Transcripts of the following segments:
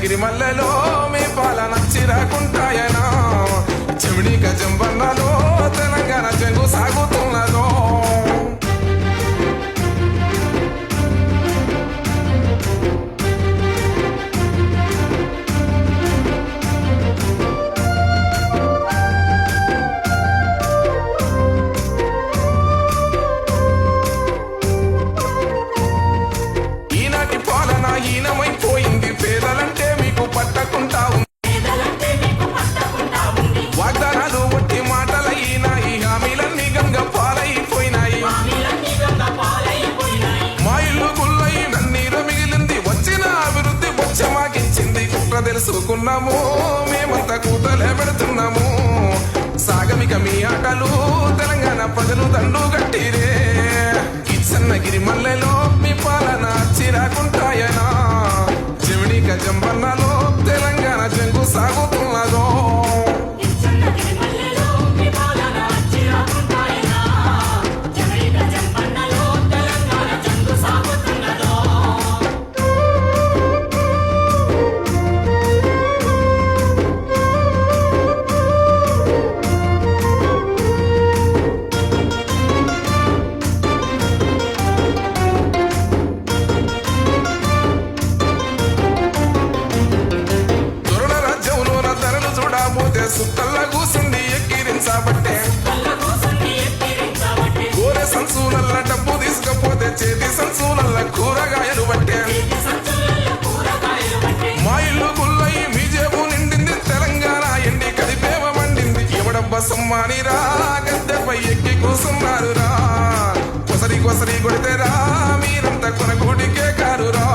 గిరిమల్లలో మీ పాలన చిరాకుంటాయనా? చెమిడి గజం బండలో కుట్ర మేమంతా కూతలే పెడుతున్నాము. సాగమిక మీ ఆటలు తెలంగాణ ప్రజలు దండుగా ఎవడబ్బ సమ్మానిరా గద్దెపై ఎక్కి కూసున్నారు రా. కొసరి కొసరి కొడితేరా మీరంతా కొనగూడికే కారురా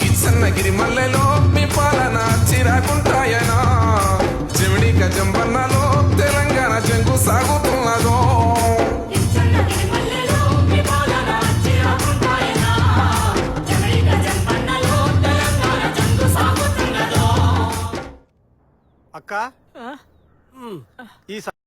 కిచ్చన్నగిరి మల్లెలో మీ పాలన చిరాకుంటాయనా? చెవిడి గజంబన్నలో తెలంగాణ చెంగు సాగుతున్నదో? అక్క? 嗯，医生。